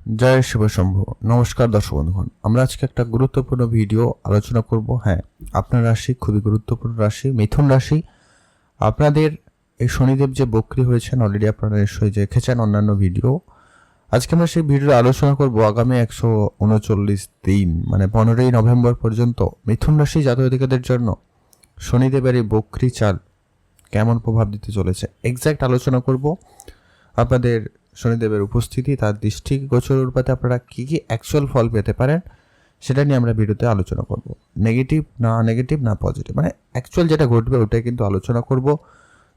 জয় শিব শম্ভু। নমস্কার দর্শক বন্ধুগণ, আমরা আজকে একটা গুরুত্বপূর্ণ ভিডিও আলোচনা করব। হ্যাঁ আপনার রাশি খুবই গুরুত্বপূর্ণ রাশি, মিথুন রাশি। আপনাদের এই শনিদেব যে বক্রি হয়েছেন অলরেডি আপনারা নিশ্চয়ই দেখেছেন অন্যান্য ভিডিও। আজকে আমরা সেই ভিডিও আলোচনা করব আগামী একশো উনচল্লিশ দিন মানে পনেরোই নভেম্বর পর্যন্ত মিথুন রাশি জাতকদের জন্য শনিদেবের এই বক্রি চাল কেমন প্রভাব দিতে চলেছে? এক্স্যাক্ট আলোচনা করব। আপনাদের শনিদেবের উপস্থিতি, তার দৃষ্টি, গোচর অনুপাতে আপনারা কী কী অ্যাকচুয়াল ফল পেতে পারেন, সেটা নিয়ে আমরা ভিডিওতে আলোচনা করব। নেগেটিভ না নেগেটিভ না পজিটিভ মানে অ্যাকচুয়াল যেটা ঘটবে, ওটাই কিন্তু আলোচনা করব।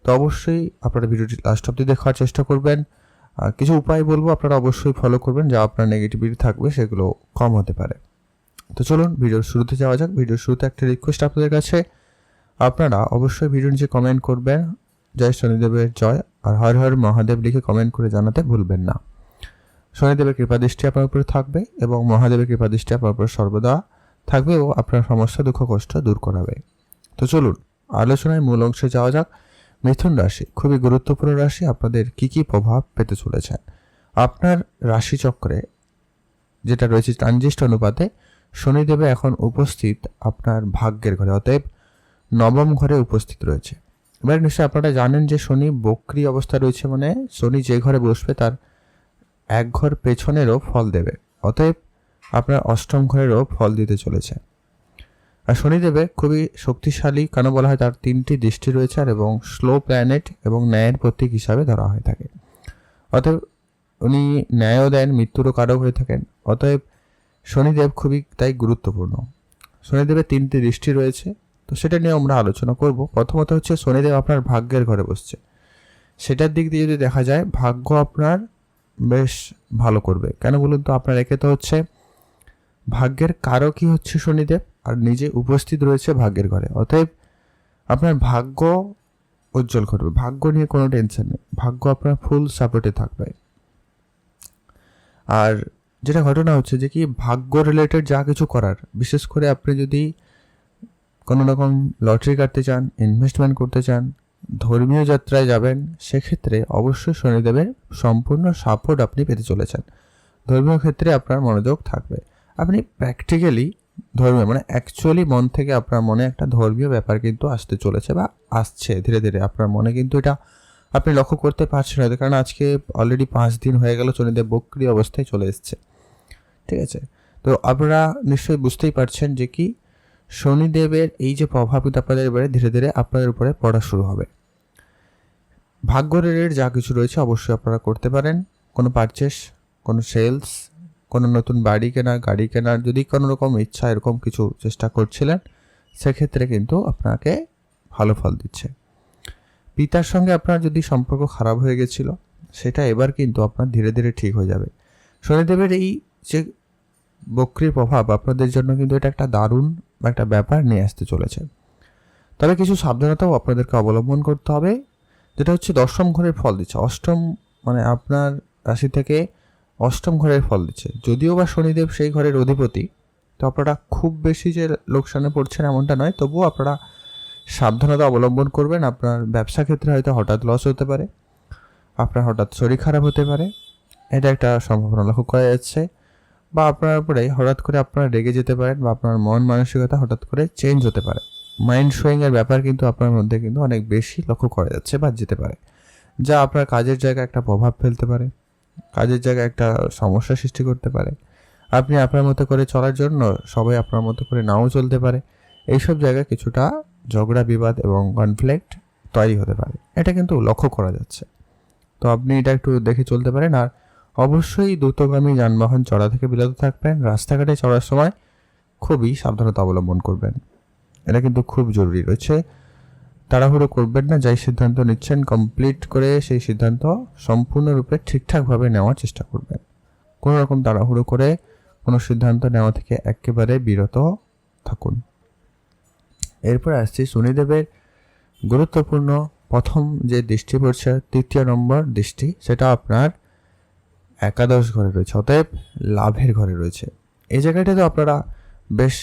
তো অবশ্যই আপনারা ভিডিওটি লাস্ট অব্দি দেখার চেষ্টা করবেন। কিছু উপায় বলব, আপনারা অবশ্যই ফলো করবেন, যা আপনার নেগেটিভিটি থাকবে, সেগুলো কম হতে পারে। তো চলুন ভিডিওর শুরুতে যাওয়া যাক। ভিডিওর শুরুতে একটা রিকোয়েস্ট আপনাদের কাছে। আপনারা অবশ্যই ভিডিও নিচে কমেন্ট করবেন। জয় শনিদেবের জয়, আর হর হর মহাদেব লিখে কমেন্ট করে জানাতে ভুলবেন না। শনিদেবের কৃপাদৃষ্টি আপনার উপরে থাকবে এবং মহাদেবের কৃপাদৃষ্টি আপনার উপরে সর্বদা থাকবে ও আপনার সমস্যা দুঃখ কষ্ট দূর করাবে। তো চলুন, আলোচনায় মূল অংশে যাওয়া যাক। মিথুন রাশি, খুবই গুরুত্বপূর্ণ রাশি, আপনাদের কি কি প্রভাব পেতে চলেছেন আপনার রাশিচক্রে যেটা রয়েছে ট্রানজিস্ট অনুপাতে, শনিদেবে এখন উপস্থিত আপনার ভাগ্যের ঘরে, অতএব নবম ঘরে উপস্থিত রয়েছে। এবার নিশ্চয়ই আপনারা জানেন যে শনি বক্রি অবস্থা রয়েছে মানে শনি যে ঘরে বসবে তার এক ঘর পেছনেরও ফল দেবে। অতএব আপনার অষ্টম ঘরেরও ফল দিতে চলেছে। আর শনিদেবে খুবই শক্তিশালী কেন বলা হয় তার তিনটি দৃষ্টি রয়েছে আর এবং স্লো প্ল্যানেট এবং ন্যায়ের প্রতীক হিসাবে ধরা হয়ে থাকে। অতএব উনি ন্যায়ও দেন, মৃত্যুরও কারক হয়ে থাকেন। অতএব শনিদেব খুবই তাই গুরুত্বপূর্ণ। শনিদেবের তিনটি দৃষ্টি রয়েছে। তো সেটা নিয়ে আমরা আলোচনা করব। প্রথমত হচ্ছে শনিদেব আপনার ভাগ্যের ঘরে বসছে। সেটার দিক দিয়ে যদি দেখা যায়, ভাগ্য আপনার বেশ ভালো করবে। কেন বলুন তো? আপনার একে তো হচ্ছে ভাগ্যের কারকই হচ্ছে শনিদেব, আর নিজে উপস্থিত রয়েছে ভাগ্যের ঘরে। অতএব আপনার ভাগ্য উজ্জ্বল করবে ভাগ্য নিয়ে কোনো টেনশন নেই। ভাগ্য আপনার ফুল সাপোর্টে থাকবে। আর যেটা ঘটনা হচ্ছে যে কি, ভাগ্য রিলেটেড যা কিছু করার, বিশেষ করে আপনি যদি কোনো রকম লটারি কাটতে চান ইনভেস্টমেন্ট করতে চান, ধর্মীয় যাত্রায় যাবেন, সেক্ষেত্রে অবশ্যই শনিদেবের সম্পূর্ণ সাপোর্ট আপনি পেতে চলেছেন। ধর্মীয় ক্ষেত্রে আপনার মনোযোগ থাকবে। আপনি প্র্যাকটিক্যালি ধর্মীয় মানে অ্যাকচুয়ালি মন থেকে আপনার মনে একটা ধর্মীয় ব্যাপার কিন্তু আসতে চলেছে বা আসছে ধীরে ধীরে। আপনার মনে কিন্তু এটা আপনি লক্ষ্য করতে পারছেন হয়তো, কারণ আজকে অলরেডি পাঁচ দিন হয়ে গেল, শনিদেব বক্রি অবস্থায় চলে এসছে। ঠিক আছে? তো আপনারা নিশ্চয়ই বুঝতেই পারছেন যে কি শনিদেবের এই যে প্রভাব আপনাদের এবারে ধীরে ধীরে আপনাদের উপরে পড়া শুরু হবে। ভাগ্য রেটের যা কিছু রয়েছে অবশ্যই আপনারা করতে পারেন। কোনো পারচেস কোনো সেলস কোনো নতুন বাড়ি কেনার গাড়ি কেনার যদি কোনো রকম ইচ্ছা, এরকম কিছু চেষ্টা করছিলেন, সেক্ষেত্রে কিন্তু আপনাকে ভালো ফল দিচ্ছে। পিতার সঙ্গে আপনার যদি সম্পর্ক খারাপ হয়ে গেছিল, সেটা এবার কিন্তু আপনার ধীরে ধীরে ঠিক হয়ে যাবে। শনিদেবের এই যে বক্রির প্রভাব আপনাদের জন্য কিন্তু এটা একটা দারুণ একটা ব্যাপার নিয়ে আসতে চলেছে। তবে কিছু সাবধানতাও আপনাদেরকে অবলম্বন করতে হবে, যেটা হচ্ছে দশম ঘরের ফল দিচ্ছে। অষ্টম মানে আপনার রাশি থেকে অষ্টম ঘরের ফল দিচ্ছে। যদিও বা শনিদেব সেই ঘরের অধিপতি, তো আপনারা খুব বেশি যে লোকসানে পড়ছেন এমনটা নয়, তবুও আপনারা সাবধানতা অবলম্বন করবেন। আপনার ব্যবসা ক্ষেত্রে হয়তো হঠাৎ লস হতে পারে, আপনার হঠাৎ শরীর খারাপ হতে পারে। এটা একটা সম্ভাবনা লক্ষ্য করা যাচ্ছে। বা আপনার উপরে হঠাৎ করে আপনারা রেগে যেতে পারেন বা আপনার মন মানসিকতা হঠাৎ করে চেঞ্জ হতে পারে। মাইন্ড শোয়িংয়ের ব্যাপার কিন্তু আপনার মধ্যে কিন্তু অনেক বেশি লক্ষ্য করা যাচ্ছে বা যেতে পারে। যা আপনার কাজের জায়গায় একটা প্রভাব ফেলতে পারে, কাজের জায়গায় একটা সমস্যা সৃষ্টি করতে পারে। আপনি আপনার মতো করে চলার জন্য সবাই আপনার মতো করে নাও চলতে পারে। এইসব জায়গায় কিছুটা ঝগড়া, বিবাদ এবং কনফ্লিক্ট তৈরি হতে পারে। এটা কিন্তু লক্ষ্য করা যাচ্ছে। তো আপনি এটা একটু দেখে চলতে পারেন আর অবশ্যই দ্রুতগামী যানবাহন চড়া থেকে বিরত থাকবেন। রাস্তাঘাটে চড়ার সময় খুবই সাবধানতা অবলম্বন করবেন। এটা কিন্তু খুব জরুরি রয়েছে। তাড়াহুড়ো করবেন না, যাই সিদ্ধান্ত নিচ্ছেন কমপ্লিট করে সেই সিদ্ধান্ত সম্পূর্ণরূপে ঠিকঠাকভাবে নেওয়ার চেষ্টা করবেন। কোনো রকম তাড়াহুড়ো করে কোনো সিদ্ধান্ত নেওয়া থেকে একেবারে বিরত থাকুন। এরপর আসছি শনিদেবের গুরুত্বপূর্ণ প্রথম যে দৃষ্টি পড়ছে, তৃতীয় নম্বর দৃষ্টি, সেটা আপনার একাদশ ঘরে রয়েছে, অতএব লাভের ঘরে রয়েছে। এই জায়গাটাতে আপনারা বেশ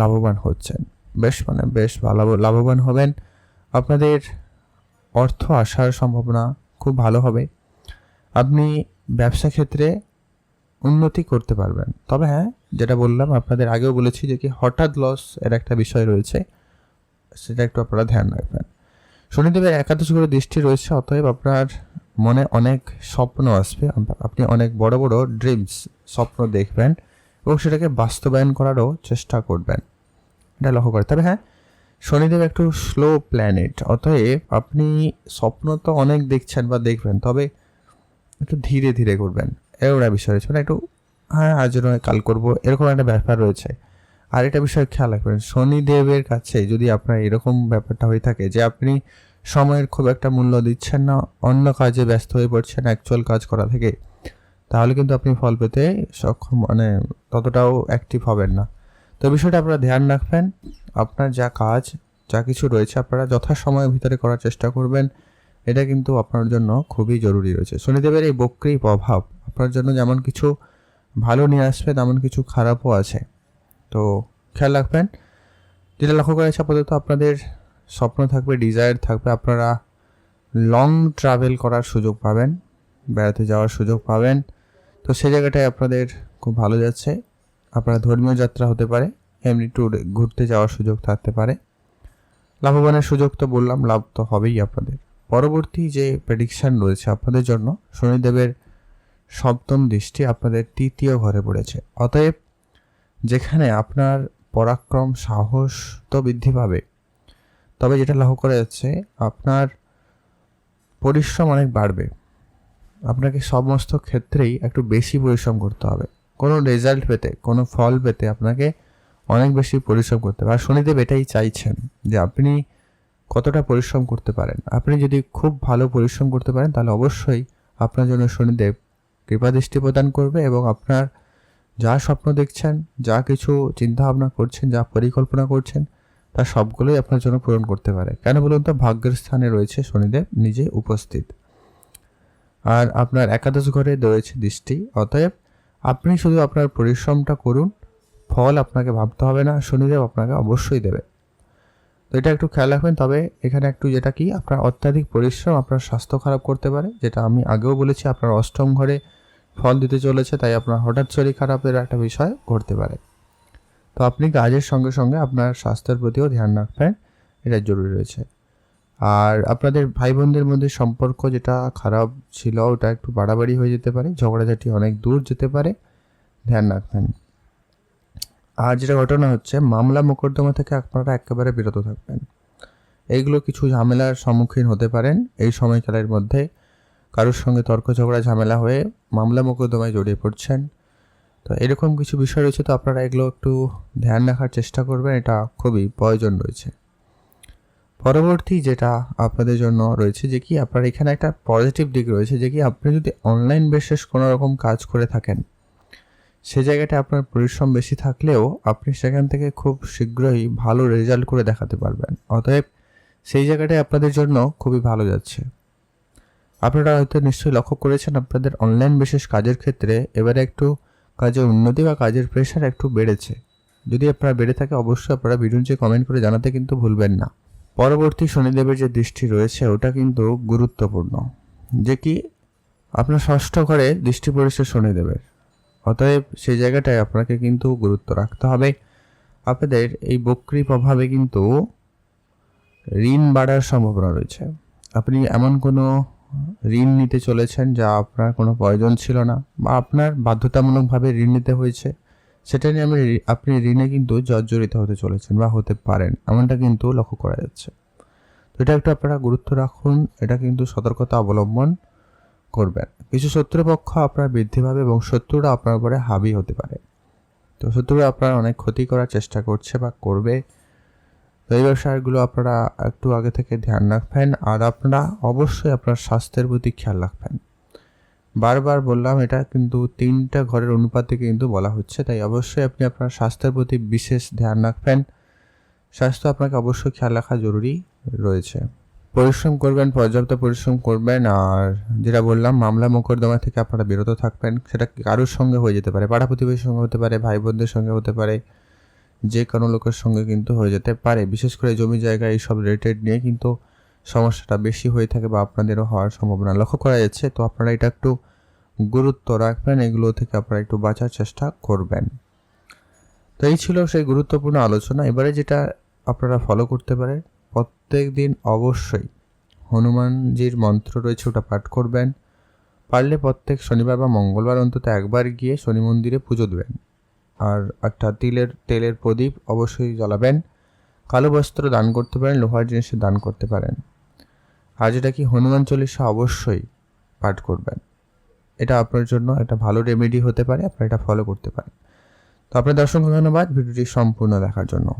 লাভবান হচ্ছেন। বেশ মানে বেশ ভালো লাভবান হবেন। আপনাদের অর্থ আসার সম্ভাবনা খুব ভালো হবে। আপনি ব্যবসা ক্ষেত্রে উন্নতি করতে পারবেন। তবে হ্যাঁ যেটা বললাম, আপনাদের আগেও বলেছি যে কি হঠাৎ লস এর একটা বিষয় রয়েছে, সেটা একটু আপনারা ধ্যান রাখবেন। শনিদেবের একাদশ করে দৃষ্টি রয়েছে, অতএব আপনার মনে অনেক স্বপ্ন আসবে আপনি অনেক বড় বড় ড্রিমস স্বপ্ন দেখবেন এবং সেটাকে বাস্তবায়ন করারও চেষ্টা করবেন। এটা লক্ষ্য করে। তবে হ্যাঁ শনিদেব একটু স্লো প্ল্যানেট অতএব আপনি স্বপ্ন তো অনেক দেখছেন বা দেখবেন, তবে একটু ধীরে ধীরে করবেন। এরকম বিষয় রয়েছে। মানে একটু হ্যাঁ আজ কাল করব, এরকম একটা ব্যাপার রয়েছে। আর একটা বিষয় খেয়াল রাখবেন, শনিদেবের কাছে যদি আপনার এরকম ব্যাপারটা হয়ে থাকে যে আপনি সময়ের খুব একটা মূল্য দিচ্ছেন না, অন্য কাজে ব্যস্ত হয়ে পড়ছেন অ্যাকচুয়াল কাজ করা থেকে। তাহলে কিন্তু আপনি ফল পেতে সক্ষম মানে ততটাও অ্যাক্টিভ হবেন না। তো বিষয়টা আপনারা ধ্যান রাখবেন, আপনার যা কাজ, যা কিছু রয়েছে আপনারা যথাসময়ের ভিতরে করার চেষ্টা করবেন। এটা কিন্তু আপনার জন্য খুবই জরুরি রয়েছে। শনিদেবের এই বক্রী প্রভাব, আপনার জন্য যেমন কিছু ভালো নিয়ে আসবে, তেমন কিছু খারাপও আছে। তো খেয়াল রাখবেন, যেটা লক্ষ্য করেছে আপাতত আপনাদের স্বপ্ন থাকবে ডিজায়ার থাকবে, আপনারা লং ট্রাভেল করার সুযোগ পাবেন, বেড়াতে যাওয়ার সুযোগ পাবেন। তো সেই জায়গাটায় আপনাদের খুব ভালো যাচ্ছে। আপনারা ধর্মীয় যাত্রা হতে পারে, এমনি ট্যুর ঘুরতে যাওয়ার সুযোগ থাকতে পারে। লাভবানের সুযোগ তো বললাম, লাভ তো হবেই আপনাদের। পরবর্তী যে প্রেডিকশান রয়েছে আপনাদের জন্য, শনিদেবের সপ্তম দৃষ্টি আপনাদের তৃতীয় ঘরে পড়েছে। অতএব, যেখানে আপনার পরাক্রম, সাহস তো বৃদ্ধি পাবে তবে যেটা লক্ষ্য করা যাচ্ছে, আপনার পরিশ্রম অনেক বাড়বে। আপনাকে সমস্ত ক্ষেত্রেই একটু বেশি পরিশ্রম করতে হবে। কোনো রেজাল্ট পেতে, কোনো ফল পেতে আপনাকে অনেক বেশি পরিশ্রম করতে হবে। আর শনিদেব এটাই চাইছেন যে আপনি কতটা পরিশ্রম করতে পারেন। আপনি যদি খুব ভালো পরিশ্রম করতে পারেন, তাহলে অবশ্যই আপনার জন্য শনিদেব কৃপা দৃষ্টি প্রদান করবে এবং আপনার যা স্বপ্ন দেখছেন, যা কিছু চিন্তাভাবনা করছেন, যা পরিকল্পনা করছেন তা সবগুলোই আপনার জন্য পূরণ করতে পারে। কেন বলুন তো? ভাগ্যের স্থানে রয়েছে শনিদেব নিজে উপস্থিত। আর আপনার একাদশ ঘরে রয়েছে দৃষ্টি। অতএব আপনি শুধু আপনার পরিশ্রমটা করুন, ফল আপনাকে ভাবতে হবে না, শনিদেব আপনাকে অবশ্যই দেবে। তো এটা একটু খেয়াল রাখবেন, তবে এখানে একটু যেটা কি, আপনার অত্যাধিক পরিশ্রম, আপনার স্বাস্থ্য খারাপ করতে পারে, যেটা আমি আগেও বলেছি, আপনার অষ্টম ঘরে ফল দিতে চলেছে, তাই আপনার হঠাৎ শরীর খারাপের একটা বিষয় ঘটতে পারে। তো আপনি কাজের সঙ্গে সঙ্গে আপনার স্বাস্থ্যের প্রতিও ধ্যান রাখবেন। এটা জরুরি রয়েছে। আর আপনাদের ভাই বোনদের মধ্যে সম্পর্ক যেটা খারাপ ছিল, ওটা একটু বাড়াবাড়ি হয়ে যেতে পারে, ঝগড়াঝাটি অনেক দূর যেতে পারে, ধ্যান রাখবেন। আর যেটা ঘটনা হচ্ছে, মামলা মোকদ্দমা থেকে আপনারা একেবারে বিরত থাকবেন। এইগুলো কিছু ঝামেলার সম্মুখীন হতে পারেন। এই সময়কালের মধ্যে কারোর সঙ্গে তর্ক ঝগড়া ঝামেলা হয়ে মামলা মোকদ্দমায় জড়িয়ে পড়ছেন। তো এরকম কিছু বিষয় রয়েছে, তো আপনারা এগুলো একটু ধ্যান রাখার চেষ্টা করবেন, এটা খুবই প্রয়োজন রয়েছে। পরবর্তী যেটা আপনাদের জন্য রয়েছে, যে কি আপনার এখানে একটা পজিটিভ দিক রয়েছে, যে কি আপনি যদি অনলাইন বেসিস কোনো রকম কাজ করে থাকেন, সে জায়গাটা আপনার পরিশ্রম বেশি থাকলেও আপনি সেখান থেকে খুব শীঘ্রই ভালো রেজাল্ট করে দেখাতে পারবেন। অতএব সেই জায়গাটায় আপনাদের জন্য খুবই ভালো যাচ্ছে। আপনারা হয়তো নিশ্চয়ই লক্ষ্য করেছেন, আপনাদের অনলাইন বিশেষ কাজের ক্ষেত্রে এবারে একটু কাজের উন্নতি বা কাজের প্রেশার একটু বেড়েছে। যদি আপনারা বেড়ে থাকে, অবশ্যই আপনারা ভিডিওতে কমেন্ট করে জানাতে কিন্তু ভুলবেন না। পরবর্তী শনিদেবের যে দৃষ্টি রয়েছে, ওটা কিন্তু গুরুত্বপূর্ণ। যে কি, আপনার ষষ্ঠ ঘরে দৃষ্টি পড়েছে শনিদেবের। অতএব সেই জায়গাটায় আপনাকে কিন্তু গুরুত্ব রাখতে হবে। আপনাদের এই বক্রি প্রভাবে কিন্তু ঋণ বাড়ার সম্ভাবনা রয়েছে। আপনি এমন কোনো ঋণ নিতে চলেছেন যা আপনার কোনো প্রয়োজন ছিল না বা আপনার বাধ্যতামূলকভাবে ঋণ নিতে হয়েছে, সেটা নিয়ে আমি আপনি ঋণে কিন্তু জর্জরিত হতে চলেছেন বা হতে পারেন, এমনটা কিন্তু লক্ষ্য করা যাচ্ছে। তো এটা একটু আপনারা গুরুত্ব রাখুন, এটা কিন্তু সতর্কতা অবলম্বন করবেন। কিছু শত্রুপক্ষ আপনার বৃদ্ধি পাবে এবং শত্রুরা আপনার উপরে হাবি হতে পারে। তো শত্রুরা আপনার অনেক ক্ষতি করার চেষ্টা করছে বা করবে। তো এই বিষয়গুলো আপনারা একটু আগে থেকে ধ্যান রাখবেন আর আপনারা অবশ্যই আপনার স্বাস্থ্যের প্রতি খেয়াল রাখবেন। বারবার বললাম, এটা কিন্তু তিনটা ঘরের অনুপাতে কিন্তু বলা হচ্ছে, তাই অবশ্যই আপনি আপনার স্বাস্থ্যের প্রতি বিশেষ ধ্যান রাখবেন। স্বাস্থ্য আপনাকে অবশ্যই খেয়াল রাখা জরুরি রয়েছে। পরিশ্রম করবেন, পর্যাপ্ত পরিশ্রম করবেন, আর যেটা বললাম, মামলা মোকদ্দমা থেকে আপনারা বিরত থাকবেন। সেটা কারোর সঙ্গে হয়ে যেতে পারে, পাড়া প্রতিবেশীর সঙ্গে হতে পারে, ভাই বোনদের সঙ্গে হতে পারে যে কোনো লোকের সঙ্গে কিন্তু হয়ে যেতে পারে। বিশেষ করে জমি জায়গা এইসব রিলেটেড নিয়ে কিন্তু সমস্যাটা বেশি হয়ে থাকে বা আপনাদেরও হওয়ার সম্ভাবনা লক্ষ্য করা যাচ্ছে। তো আপনারা এটা একটু গুরুত্ব রাখবেন, এগুলো থেকে আপনারা একটু বাঁচার চেষ্টা করবেন। তো এই ছিল সেই গুরুত্বপূর্ণ আলোচনা। এবারে যেটা আপনারা ফলো করতে পারে, প্রত্যেক দিন অবশ্যই হনুমানজির মন্ত্র রয়েছে, ওটা পাঠ করবেন। পারলে প্রত্যেক শনিবার বা মঙ্গলবার অন্তত একবার গিয়ে শনি মন্দিরে পুজো দেবেন। আর একটা তিলের, তেলের প্রদীপ অবশ্যই জ্বালাবেন। কালো বস্ত্র দান করতে পারেন, লোহার জিনিসে দান করতে পারেন। আর যেটা কি হনুমান চল্লিশা অবশ্যই পাঠ করবেন। এটা আপনার জন্য একটা ভালো রেমেডি হতে পারে, আপনার এটা ফলো করতে পারেন। তো আপনার দর্শক ধন্যবাদ, ভিডিওটি সম্পূর্ণ দেখার জন্য।